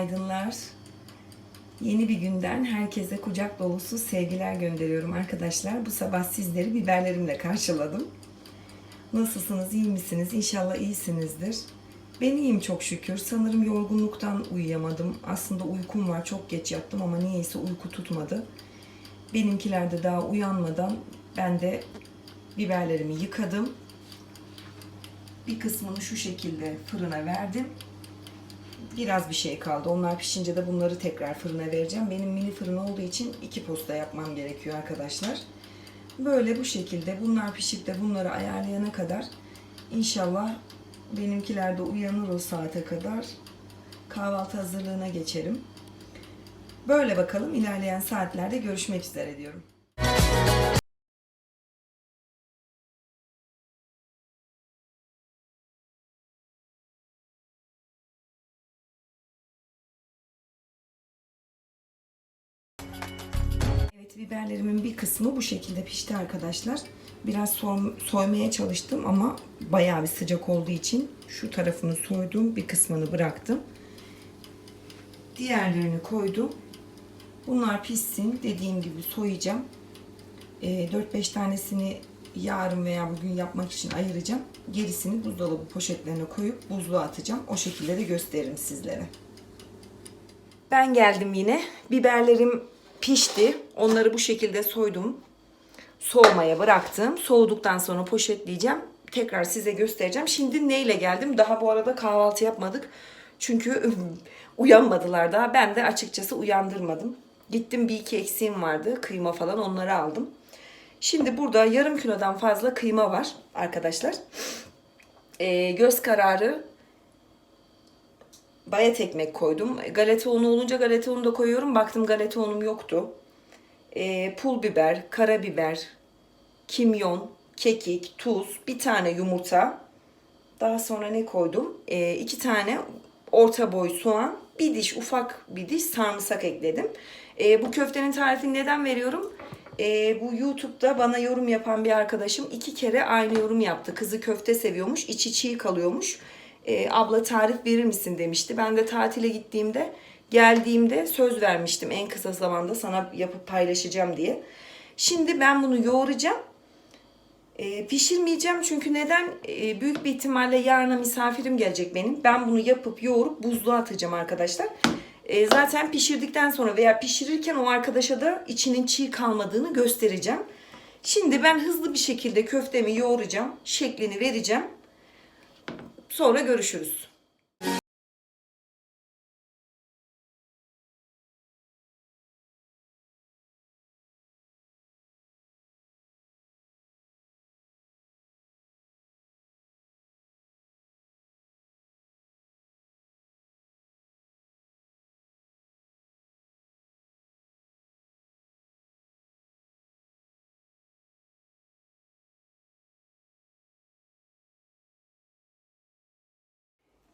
Günaydınlar. Yeni bir günden herkese kucak dolusu sevgiler gönderiyorum arkadaşlar. Bu sabah sizleri biberlerimle karşıladım. Nasılsınız, iyi misiniz? İnşallah iyisinizdir. Ben iyiyim çok şükür. Sanırım yorgunluktan uyuyamadım. Aslında uykum var, çok geç yattım ama niyeyse uyku tutmadı. Benimkiler de daha uyanmadan ben de biberlerimi yıkadım. Bir kısmını şu şekilde fırına verdim biraz bir şey kaldı. Onlar pişince de bunları tekrar fırına vereceğim. Benim mini fırın olduğu için iki posta yapmam gerekiyor arkadaşlar. Böyle bu şekilde bunlar pişip de bunları ayarlayana kadar inşallah benimkiler de uyanır o saate kadar kahvaltı hazırlığına geçerim. Böyle bakalım ilerleyen saatlerde görüşmek üzere diyorum. Evet biberlerimin bir kısmı bu şekilde pişti arkadaşlar. Biraz soy- soymaya çalıştım ama bayağı bir sıcak olduğu için şu tarafını soydum. Bir kısmını bıraktım. Diğerlerini koydum. Bunlar pişsin. Dediğim gibi soyacağım. Ee, 4-5 tanesini yarın veya bugün yapmak için ayıracağım. Gerisini buzdolabı poşetlerine koyup buzluğa atacağım. O şekilde de gösteririm sizlere. Ben geldim yine. Biberlerim pişti. Onları bu şekilde soydum. Soğumaya bıraktım. Soğuduktan sonra poşetleyeceğim. Tekrar size göstereceğim. Şimdi neyle geldim? Daha bu arada kahvaltı yapmadık. Çünkü uyanmadılar daha. Ben de açıkçası uyandırmadım. Gittim bir iki eksiğim vardı. Kıyma falan onları aldım. Şimdi burada yarım kilodan fazla kıyma var arkadaşlar. Ee, göz kararı bayat ekmek koydum. Galeta unu olunca galeta unu da koyuyorum. Baktım galeta unum yoktu. Ee, pul biber, karabiber, kimyon, kekik, tuz, bir tane yumurta. Daha sonra ne koydum? Ee, iki tane orta boy soğan, bir diş ufak bir diş sarımsak ekledim. Ee, bu köftenin tarifini neden veriyorum? Ee, bu YouTube'da bana yorum yapan bir arkadaşım iki kere aynı yorum yaptı. Kızı köfte seviyormuş, içi çiğ kalıyormuş. Ee, abla tarif verir misin demişti. Ben de tatile gittiğimde, geldiğimde söz vermiştim en kısa zamanda sana yapıp paylaşacağım diye. Şimdi ben bunu yoğuracağım. Ee, pişirmeyeceğim çünkü neden? Ee, büyük bir ihtimalle yarına misafirim gelecek benim. Ben bunu yapıp yoğurup buzluğa atacağım arkadaşlar. Ee, zaten pişirdikten sonra veya pişirirken o arkadaşa da içinin çiğ kalmadığını göstereceğim. Şimdi ben hızlı bir şekilde köftemi yoğuracağım. Şeklini vereceğim. Sonra görüşürüz.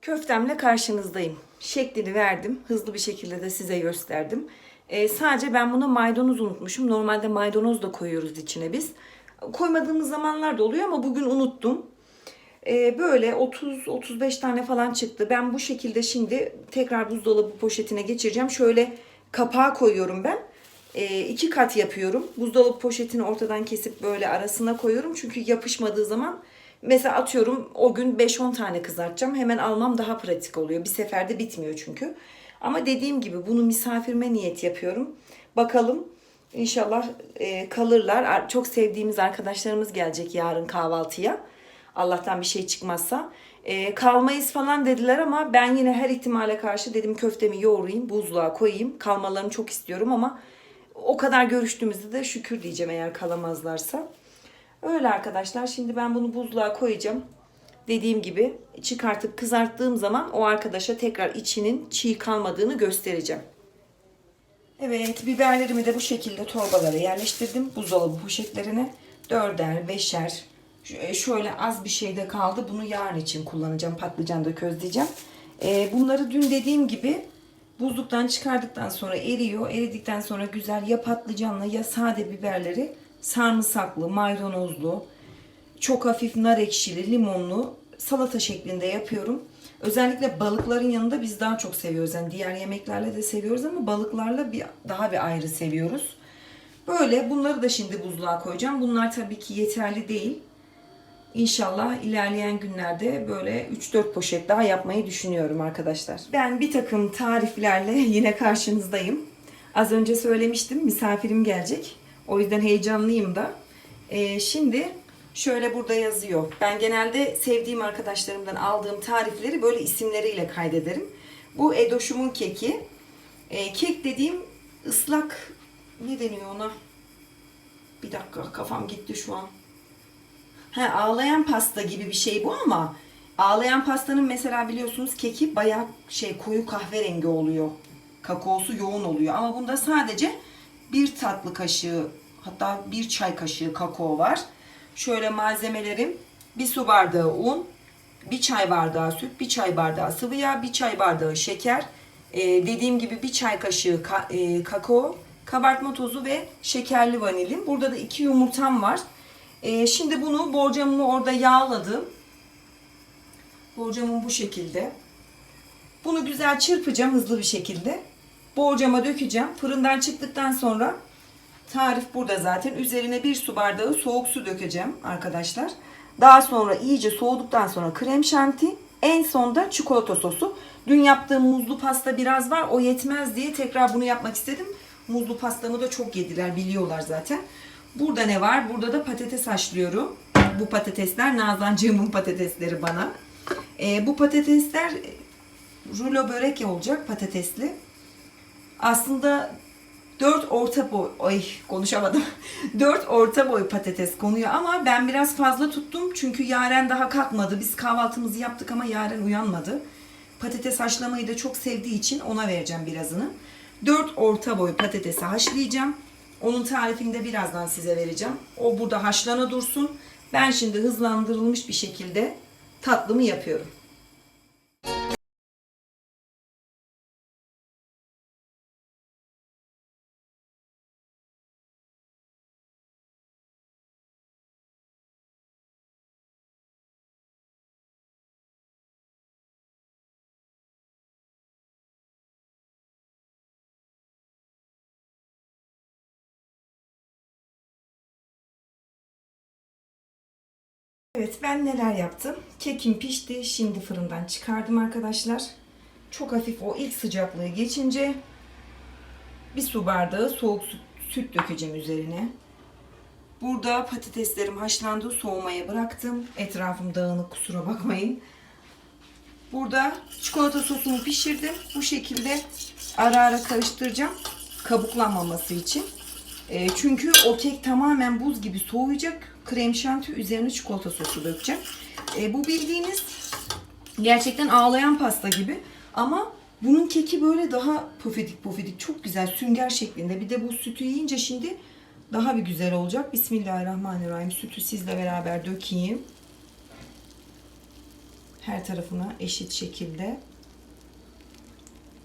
Köftemle karşınızdayım. Şeklini verdim. Hızlı bir şekilde de size gösterdim. Ee, sadece ben buna maydanoz unutmuşum. Normalde maydanoz da koyuyoruz içine biz. Koymadığımız zamanlar da oluyor ama bugün unuttum. Ee, böyle 30-35 tane falan çıktı. Ben bu şekilde şimdi tekrar buzdolabı poşetine geçireceğim. Şöyle kapağı koyuyorum ben. Ee, iki kat yapıyorum. Buzdolabı poşetini ortadan kesip böyle arasına koyuyorum. Çünkü yapışmadığı zaman mesela atıyorum o gün 5-10 tane kızartacağım. Hemen almam daha pratik oluyor. Bir seferde bitmiyor çünkü. Ama dediğim gibi bunu misafirme niyet yapıyorum. Bakalım inşallah e, kalırlar. Ar- Çok sevdiğimiz arkadaşlarımız gelecek yarın kahvaltıya. Allah'tan bir şey çıkmazsa. E, kalmayız falan dediler ama ben yine her ihtimale karşı dedim köftemi yoğurayım, buzluğa koyayım. Kalmalarını çok istiyorum ama o kadar görüştüğümüzde de şükür diyeceğim eğer kalamazlarsa. Öyle arkadaşlar. Şimdi ben bunu buzluğa koyacağım. Dediğim gibi çıkartıp kızarttığım zaman o arkadaşa tekrar içinin çiğ kalmadığını göstereceğim. Evet biberlerimi de bu şekilde torbalara yerleştirdim. Buzdolabı poşetlerine. Dörder, beşer. E, Şöyle az bir şey de kaldı. Bunu yarın için kullanacağım. Patlıcan da közleyeceğim. Ee, bunları dün dediğim gibi buzluktan çıkardıktan sonra eriyor. Eridikten sonra güzel ya patlıcanla ya sade biberleri sarımsaklı, maydanozlu, çok hafif nar ekşili, limonlu salata şeklinde yapıyorum. Özellikle balıkların yanında biz daha çok seviyoruz. Yani diğer yemeklerle de seviyoruz ama balıklarla bir daha bir ayrı seviyoruz. Böyle bunları da şimdi buzluğa koyacağım. Bunlar tabii ki yeterli değil. İnşallah ilerleyen günlerde böyle 3-4 poşet daha yapmayı düşünüyorum arkadaşlar. Ben bir takım tariflerle yine karşınızdayım. Az önce söylemiştim misafirim gelecek. O yüzden heyecanlıyım da. Ee, şimdi şöyle burada yazıyor. Ben genelde sevdiğim arkadaşlarımdan aldığım tarifleri böyle isimleriyle kaydederim. Bu Edoş'umun keki. Ee, kek dediğim ıslak ne deniyor ona? Bir dakika kafam gitti şu an. He, ağlayan pasta gibi bir şey bu ama ağlayan pastanın mesela biliyorsunuz keki bayağı şey koyu kahverengi oluyor. Kakaosu yoğun oluyor ama bunda sadece bir tatlı kaşığı hatta bir çay kaşığı kakao var. Şöyle malzemelerim bir su bardağı un, bir çay bardağı süt, bir çay bardağı sıvı yağ, bir çay bardağı şeker, ee, dediğim gibi bir çay kaşığı ka- e, kakao, kabartma tozu ve şekerli vanilin. Burada da iki yumurtam var. Ee, şimdi bunu borcamımı orada yağladım. Borcamım bu şekilde. Bunu güzel çırpacağım hızlı bir şekilde. Borcama dökeceğim. Fırından çıktıktan sonra tarif burada zaten. Üzerine bir su bardağı soğuk su dökeceğim arkadaşlar. Daha sonra iyice soğuduktan sonra krem şanti. En sonda çikolata sosu. Dün yaptığım muzlu pasta biraz var. O yetmez diye tekrar bunu yapmak istedim. Muzlu pastamı da çok yediler biliyorlar zaten. Burada ne var? Burada da patates haşlıyorum. Bu patatesler Nazancığımın patatesleri bana. Ee, bu patatesler e, rulo börek olacak patatesli. Aslında 4 orta boy, ay konuşamadım. 4 orta boy patates konuyor ama ben biraz fazla tuttum. Çünkü Yaren daha kalkmadı. Biz kahvaltımızı yaptık ama Yaren uyanmadı. Patates haşlamayı da çok sevdiği için ona vereceğim birazını. 4 orta boy patatesi haşlayacağım. Onun tarifini de birazdan size vereceğim. O burada haşlana dursun. Ben şimdi hızlandırılmış bir şekilde tatlımı yapıyorum. Evet ben neler yaptım? Kekim pişti. Şimdi fırından çıkardım arkadaşlar. Çok hafif o ilk sıcaklığı geçince bir su bardağı soğuk süt, dökeceğim üzerine. Burada patateslerim haşlandı. Soğumaya bıraktım. Etrafım dağınık kusura bakmayın. Burada çikolata sosumu pişirdim. Bu şekilde ara ara karıştıracağım. Kabuklanmaması için. E, çünkü o kek tamamen buz gibi soğuyacak. Krem şanti üzerine çikolata sosu dökeceğim. E, bu bildiğiniz gerçekten ağlayan pasta gibi. Ama bunun keki böyle daha pufidik pufidik. Çok güzel sünger şeklinde. Bir de bu sütü yiyince şimdi daha bir güzel olacak. Bismillahirrahmanirrahim. Sütü sizle beraber dökeyim. Her tarafına eşit şekilde.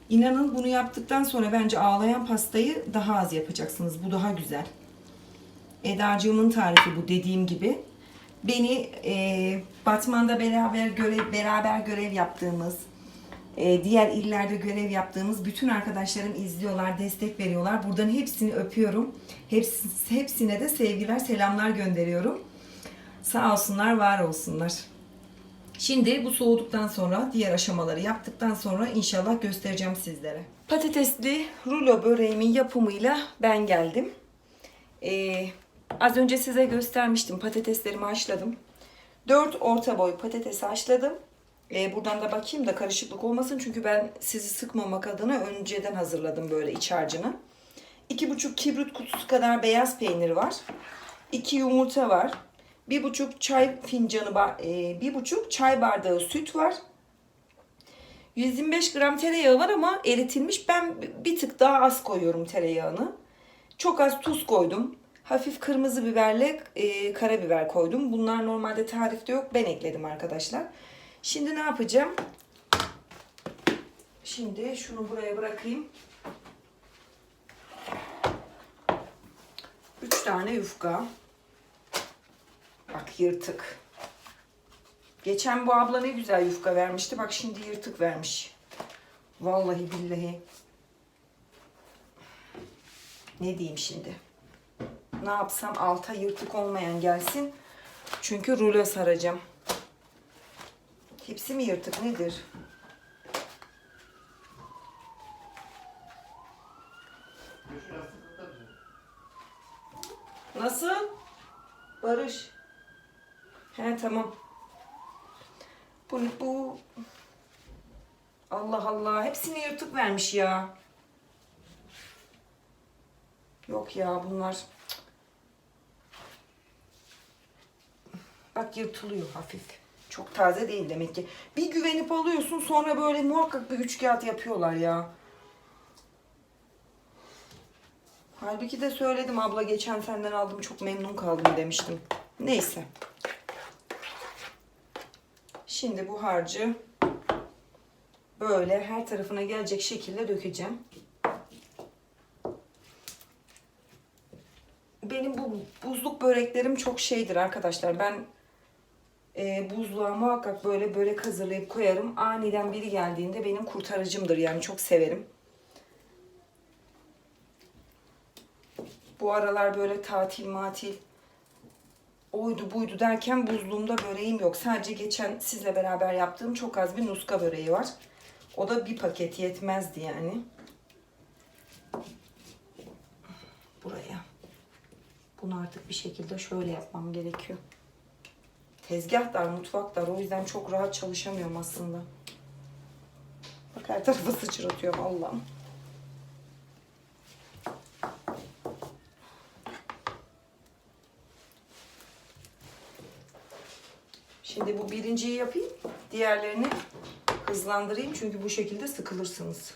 İnanın bunu yaptıktan sonra bence ağlayan pastayı daha az yapacaksınız. Bu daha güzel. Edacığımın tarifi bu dediğim gibi. Beni e, Batman'da beraber görev, beraber görev yaptığımız, e, diğer illerde görev yaptığımız bütün arkadaşlarım izliyorlar, destek veriyorlar. Buradan hepsini öpüyorum. Hepsi, hepsine de sevgiler, selamlar gönderiyorum. Sağ olsunlar, var olsunlar. Şimdi bu soğuduktan sonra diğer aşamaları yaptıktan sonra inşallah göstereceğim sizlere. Patatesli rulo böreğimin yapımıyla ben geldim. Ee, az önce size göstermiştim. Patateslerimi haşladım. 4 orta boy patates haşladım. Ee, buradan da bakayım da karışıklık olmasın. Çünkü ben sizi sıkmamak adına önceden hazırladım böyle iç harcını. 2,5 kibrit kutusu kadar beyaz peynir var. 2 yumurta var. Bir buçuk çay fincanı, ba- e, bir buçuk çay bardağı süt var. 125 gram tereyağı var ama eritilmiş. Ben bir tık daha az koyuyorum tereyağını. Çok az tuz koydum. Hafif kırmızı biberle e, karabiber koydum. Bunlar normalde tarifte yok. Ben ekledim arkadaşlar. Şimdi ne yapacağım? Şimdi şunu buraya bırakayım. 3 tane yufka. Bak yırtık. Geçen bu abla ne güzel yufka vermişti. Bak şimdi yırtık vermiş. Vallahi billahi. Ne diyeyim şimdi? Ne yapsam alta yırtık olmayan gelsin. Çünkü rulo saracağım. Hepsi mi yırtık nedir? Nasıl? Barış. He tamam. Bu, bu... Allah Allah. Hepsini yırtık vermiş ya. Yok ya bunlar. Bak yırtılıyor hafif. Çok taze değil demek ki. Bir güvenip alıyorsun sonra böyle muhakkak bir üç kağıt yapıyorlar ya. Halbuki de söyledim abla geçen senden aldım çok memnun kaldım demiştim. Neyse. Şimdi bu harcı böyle her tarafına gelecek şekilde dökeceğim. Benim bu buzluk böreklerim çok şeydir arkadaşlar. Ben e, buzluğa muhakkak böyle börek hazırlayıp koyarım. Aniden biri geldiğinde benim kurtarıcımdır yani çok severim. Bu aralar böyle tatil matil oydu buydu derken buzluğumda böreğim yok. Sadece geçen sizle beraber yaptığım çok az bir nuska böreği var. O da bir paket yetmezdi yani. Buraya. Bunu artık bir şekilde şöyle yapmam gerekiyor. Tezgah dar, mutfak dar. O yüzden çok rahat çalışamıyorum aslında. Bak her tarafa sıçratıyorum Allah'ım. Şimdi bu birinciyi yapayım. Diğerlerini hızlandırayım. Çünkü bu şekilde sıkılırsınız.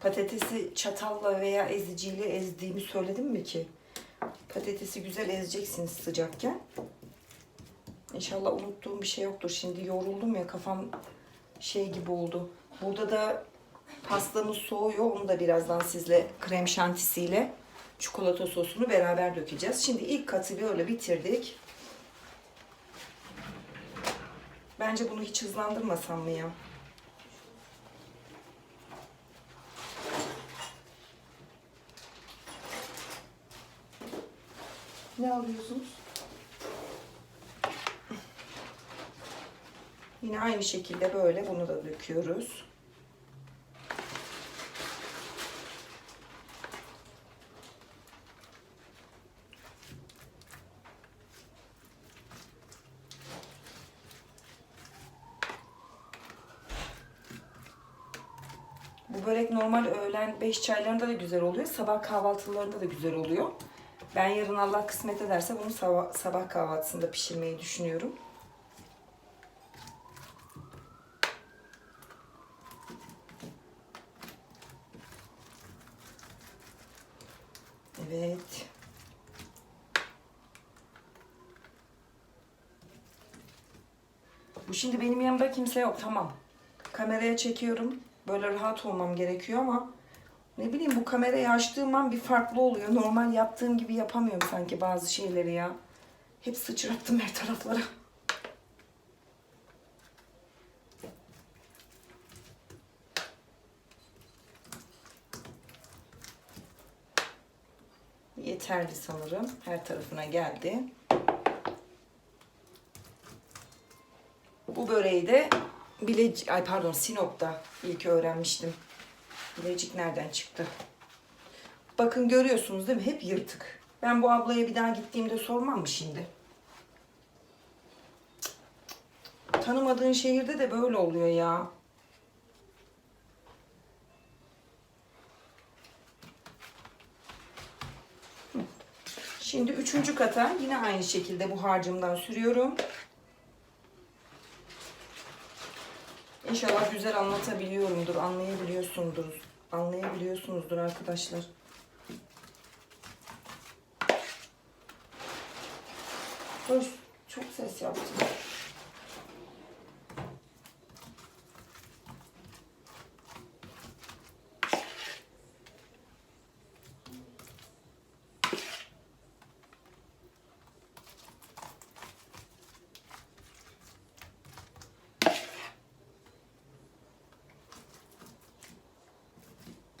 Patatesi çatalla veya eziciyle ezdiğimi söyledim mi ki? Patatesi güzel ezeceksiniz sıcakken. İnşallah unuttuğum bir şey yoktur. Şimdi yoruldum ya kafam şey gibi oldu. Burada da pastamız soğuyor. Onu da birazdan sizle krem şantisiyle çikolata sosunu beraber dökeceğiz. Şimdi ilk katı böyle bitirdik. Bence bunu hiç hızlandırmasam mı ya? Ne alıyorsunuz? Yine aynı şekilde böyle bunu da döküyoruz. Bu börek normal öğlen 5 çaylarında da güzel oluyor. Sabah kahvaltılarında da güzel oluyor. Ben yarın Allah kısmet ederse bunu sabah, sabah kahvaltısında pişirmeyi düşünüyorum. Evet. Bu şimdi benim yanımda kimse yok. Tamam. Kameraya çekiyorum. Böyle rahat olmam gerekiyor ama ne bileyim bu kamerayı açtığım an bir farklı oluyor. Normal yaptığım gibi yapamıyorum sanki bazı şeyleri ya. Hep sıçrattım her taraflara. Yeterli sanırım. Her tarafına geldi. Bu böreği de Bilecik, ay pardon Sinop'ta ilk öğrenmiştim. Bilecik nereden çıktı? Bakın görüyorsunuz değil mi? Hep yırtık. Ben bu ablaya bir daha gittiğimde sormam mı şimdi? Tanımadığın şehirde de böyle oluyor ya. Şimdi üçüncü kata yine aynı şekilde bu harcımdan sürüyorum. İnşallah güzel anlatabiliyorumdur, anlayabiliyorsunuzdur. Anlayabiliyorsunuzdur arkadaşlar. Hoş, çok ses yaptım.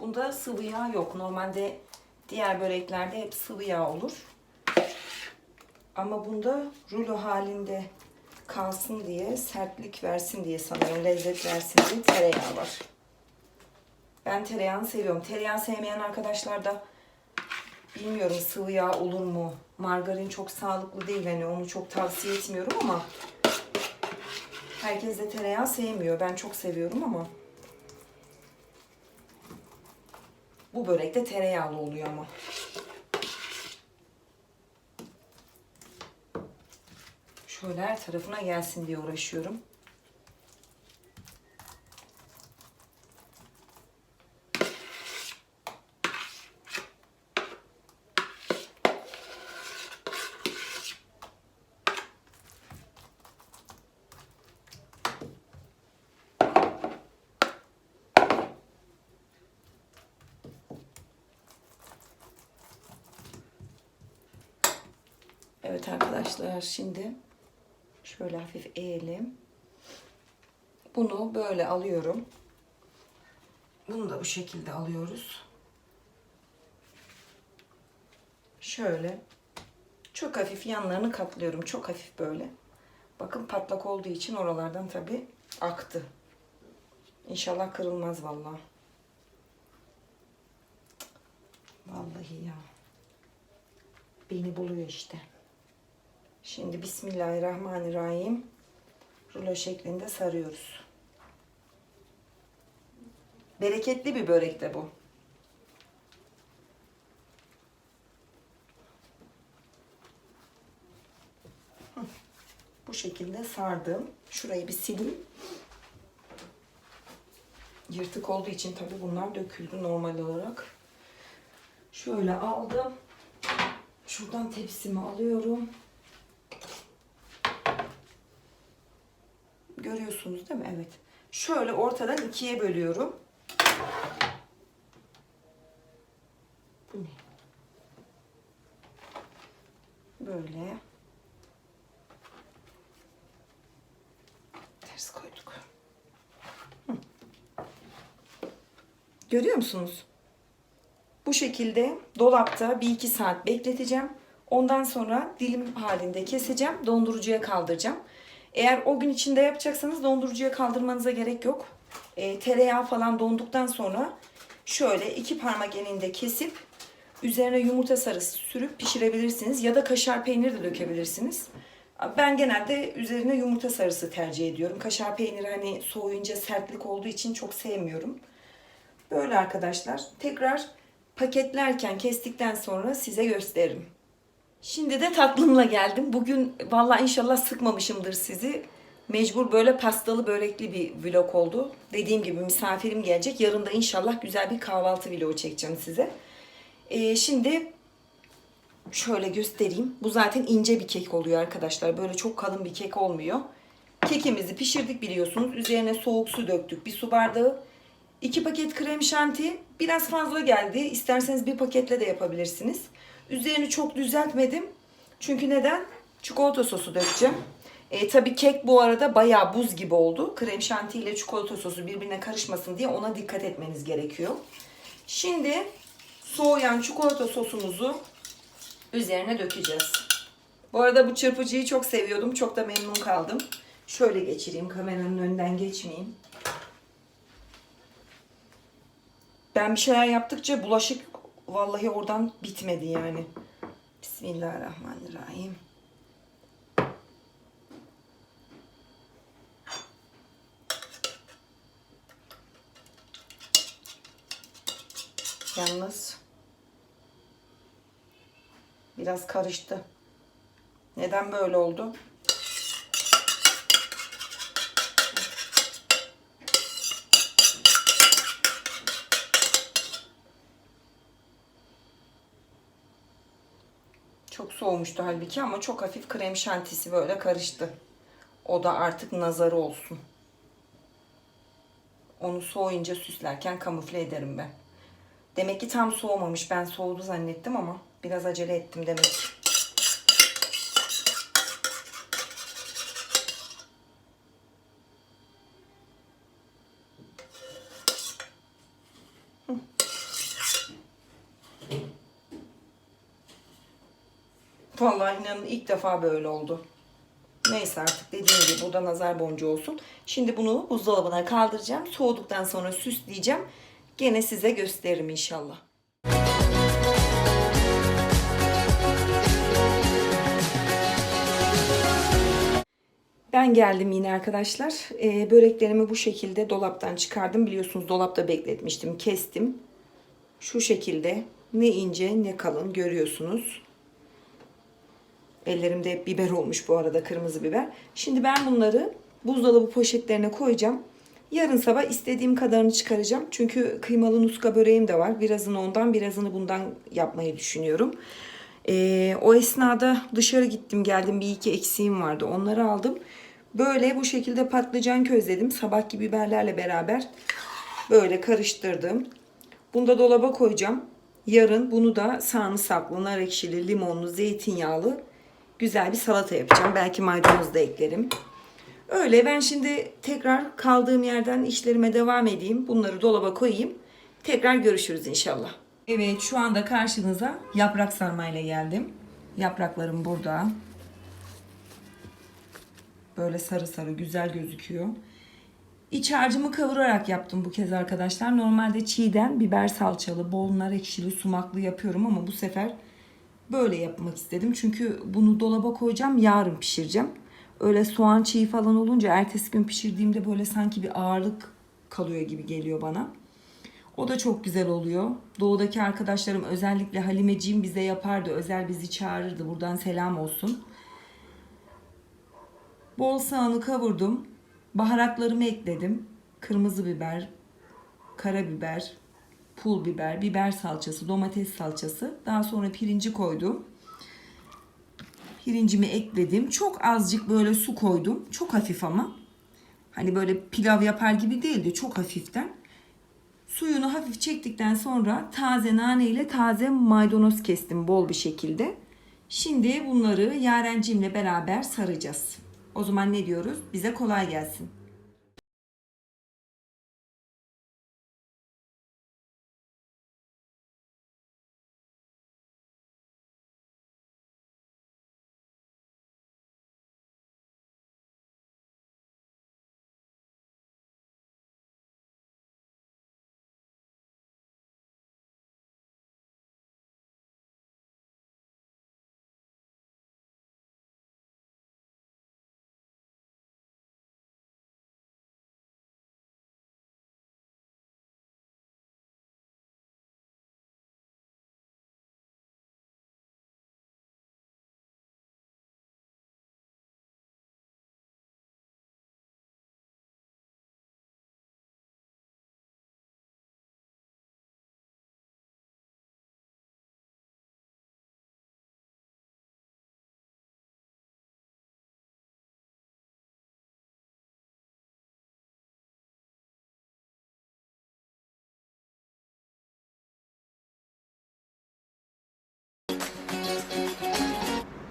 Bunda sıvı yağ yok. Normalde diğer böreklerde hep sıvı yağ olur. Ama bunda rulo halinde kalsın diye, sertlik versin diye sanırım, lezzet versin diye tereyağı var. Ben tereyağını seviyorum. Tereyağı sevmeyen arkadaşlar da bilmiyorum sıvı yağ olur mu? Margarin çok sağlıklı değil. Hani onu çok tavsiye etmiyorum ama herkes de tereyağı sevmiyor. Ben çok seviyorum ama bu börek de tereyağlı oluyor ama. Şöyle her tarafına gelsin diye uğraşıyorum. Evet arkadaşlar şimdi şöyle hafif eğelim. Bunu böyle alıyorum. Bunu da bu şekilde alıyoruz. Şöyle çok hafif yanlarını katlıyorum. Çok hafif böyle. Bakın patlak olduğu için oralardan tabi aktı. İnşallah kırılmaz vallahi. Vallahi ya. Beni buluyor işte. Şimdi Bismillahirrahmanirrahim rulo şeklinde sarıyoruz. Bereketli bir börek de bu. Bu şekilde sardım. Şurayı bir sileyim. Yırtık olduğu için tabi bunlar döküldü normal olarak. Şöyle aldım. Şuradan tepsimi alıyorum. Görüyorsunuz değil mi? Evet. Şöyle ortadan ikiye bölüyorum. Bu ne? Böyle. Ters koyduk. Hı. Görüyor musunuz? Bu şekilde dolapta 1-2 saat bekleteceğim. Ondan sonra dilim halinde keseceğim. Dondurucuya kaldıracağım. Eğer o gün içinde yapacaksanız dondurucuya kaldırmanıza gerek yok. E, tereyağı falan donduktan sonra şöyle iki parmak eninde kesip üzerine yumurta sarısı sürüp pişirebilirsiniz. Ya da kaşar peynir de dökebilirsiniz. Ben genelde üzerine yumurta sarısı tercih ediyorum. Kaşar peyniri hani soğuyunca sertlik olduğu için çok sevmiyorum. Böyle arkadaşlar. Tekrar paketlerken kestikten sonra size gösteririm. Şimdi de tatlımla geldim. Bugün valla inşallah sıkmamışımdır sizi. Mecbur böyle pastalı börekli bir vlog oldu. Dediğim gibi misafirim gelecek. Yarın da inşallah güzel bir kahvaltı vlogu çekeceğim size. Ee, şimdi şöyle göstereyim. Bu zaten ince bir kek oluyor arkadaşlar. Böyle çok kalın bir kek olmuyor. Kekimizi pişirdik biliyorsunuz. Üzerine soğuk su döktük. Bir su bardağı. 2 paket krem şanti. Biraz fazla geldi. İsterseniz bir paketle de yapabilirsiniz. Üzerini çok düzeltmedim. Çünkü neden? Çikolata sosu dökeceğim. E, tabii kek bu arada bayağı buz gibi oldu. Krem şanti ile çikolata sosu birbirine karışmasın diye ona dikkat etmeniz gerekiyor. Şimdi soğuyan çikolata sosumuzu üzerine dökeceğiz. Bu arada bu çırpıcıyı çok seviyordum. Çok da memnun kaldım. Şöyle geçireyim. Kameranın önünden geçmeyeyim. Ben bir şeyler yaptıkça bulaşık vallahi oradan bitmedi yani. Bismillahirrahmanirrahim. Yalnız Biraz karıştı. Neden böyle oldu? Çok soğumuştu halbuki ama çok hafif krem şantisi böyle karıştı. O da artık nazarı olsun. Onu soğuyunca süslerken kamufle ederim ben. Demek ki tam soğumamış. Ben soğudu zannettim ama biraz acele ettim demek ki. Vallahi inanın ilk defa böyle oldu. Neyse artık dediğim gibi bu da nazar boncuğu olsun. Şimdi bunu buzdolabına kaldıracağım. Soğuduktan sonra süsleyeceğim. Gene size gösteririm inşallah. Ben geldim yine arkadaşlar. Ee, böreklerimi bu şekilde dolaptan çıkardım. Biliyorsunuz dolapta bekletmiştim. Kestim. Şu şekilde ne ince ne kalın görüyorsunuz. Ellerimde hep biber olmuş bu arada kırmızı biber. Şimdi ben bunları buzdolabı poşetlerine koyacağım. Yarın sabah istediğim kadarını çıkaracağım. Çünkü kıymalı nuska böreğim de var. Birazını ondan birazını bundan yapmayı düşünüyorum. Ee, o esnada dışarı gittim geldim bir iki eksiğim vardı. Onları aldım. Böyle bu şekilde patlıcan közledim. Sabahki biberlerle beraber böyle karıştırdım. Bunu da dolaba koyacağım. Yarın bunu da sarımsaklı, nar ekşili, limonlu, zeytinyağlı güzel bir salata yapacağım. Belki maydanoz da eklerim. Öyle ben şimdi tekrar kaldığım yerden işlerime devam edeyim. Bunları dolaba koyayım. Tekrar görüşürüz inşallah. Evet şu anda karşınıza yaprak sarmayla geldim. Yapraklarım burada. Böyle sarı sarı güzel gözüküyor. İç harcımı kavurarak yaptım bu kez arkadaşlar. Normalde çiğden biber salçalı, bol nar ekşili, sumaklı yapıyorum ama bu sefer böyle yapmak istedim. Çünkü bunu dolaba koyacağım, yarın pişireceğim. Öyle soğan çiğ falan olunca ertesi gün pişirdiğimde böyle sanki bir ağırlık kalıyor gibi geliyor bana. O da çok güzel oluyor. Doğudaki arkadaşlarım özellikle Halimeciğim bize yapardı. Özel bizi çağırırdı. Buradan selam olsun. Bol soğanı kavurdum. Baharatlarımı ekledim. Kırmızı biber, karabiber, pul biber, biber salçası, domates salçası. Daha sonra pirinci koydum. Pirincimi ekledim. Çok azıcık böyle su koydum. Çok hafif ama. Hani böyle pilav yapar gibi değildi. Çok hafiften. Suyunu hafif çektikten sonra taze nane ile taze maydanoz kestim bol bir şekilde. Şimdi bunları yarencimle beraber saracağız. O zaman ne diyoruz? Bize kolay gelsin.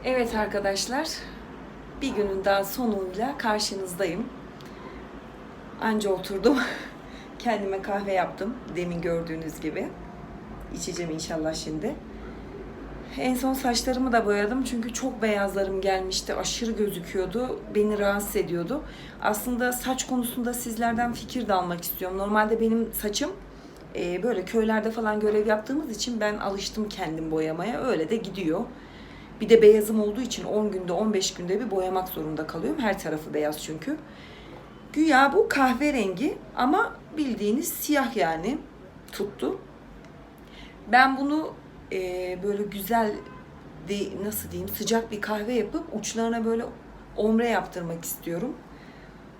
Evet arkadaşlar, bir günün daha sonuyla karşınızdayım. Anca oturdum. Kendime kahve yaptım. Demin gördüğünüz gibi. İçeceğim inşallah şimdi. En son saçlarımı da boyadım çünkü çok beyazlarım gelmişti. Aşırı gözüküyordu. Beni rahatsız ediyordu. Aslında saç konusunda sizlerden fikir de almak istiyorum. Normalde benim saçım e, böyle köylerde falan görev yaptığımız için ben alıştım kendim boyamaya. Öyle de gidiyor. Bir de beyazım olduğu için 10 günde 15 günde bir boyamak zorunda kalıyorum. Her tarafı beyaz çünkü. Güya bu kahverengi ama bildiğiniz siyah yani tuttu. Ben bunu e, böyle güzel de- nasıl diyeyim sıcak bir kahve yapıp uçlarına böyle omre yaptırmak istiyorum.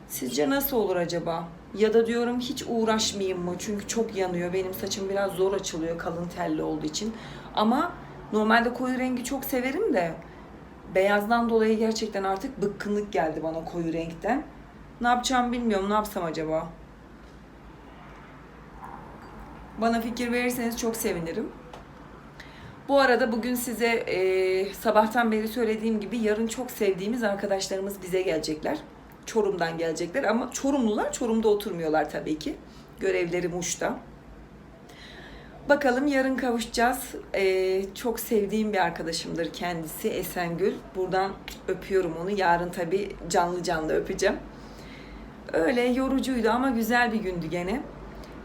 Sizce nasıl olur acaba? Ya da diyorum hiç uğraşmayayım mı? Çünkü çok yanıyor. Benim saçım biraz zor açılıyor kalın telli olduğu için. Ama normalde koyu rengi çok severim de beyazdan dolayı gerçekten artık bıkkınlık geldi bana koyu renkten. Ne yapacağımı bilmiyorum. Ne yapsam acaba? Bana fikir verirseniz çok sevinirim. Bu arada bugün size e, sabahtan beri söylediğim gibi yarın çok sevdiğimiz arkadaşlarımız bize gelecekler. Çorum'dan gelecekler ama Çorumlular Çorum'da oturmuyorlar tabii ki. Görevleri Muş'ta. Bakalım yarın kavuşacağız. E, çok sevdiğim bir arkadaşımdır kendisi Esengül. Buradan öpüyorum onu. Yarın tabii canlı canlı öpeceğim. Öyle yorucuydu ama güzel bir gündü gene.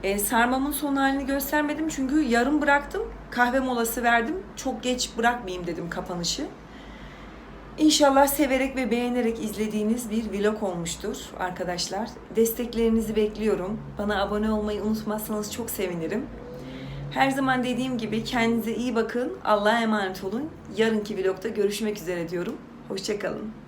E, sarmamın son halini göstermedim çünkü yarım bıraktım. Kahve molası verdim. Çok geç bırakmayayım dedim kapanışı. İnşallah severek ve beğenerek izlediğiniz bir vlog olmuştur arkadaşlar. Desteklerinizi bekliyorum. Bana abone olmayı unutmazsanız çok sevinirim. Her zaman dediğim gibi kendinize iyi bakın. Allah'a emanet olun. Yarınki vlogda görüşmek üzere diyorum. Hoşçakalın.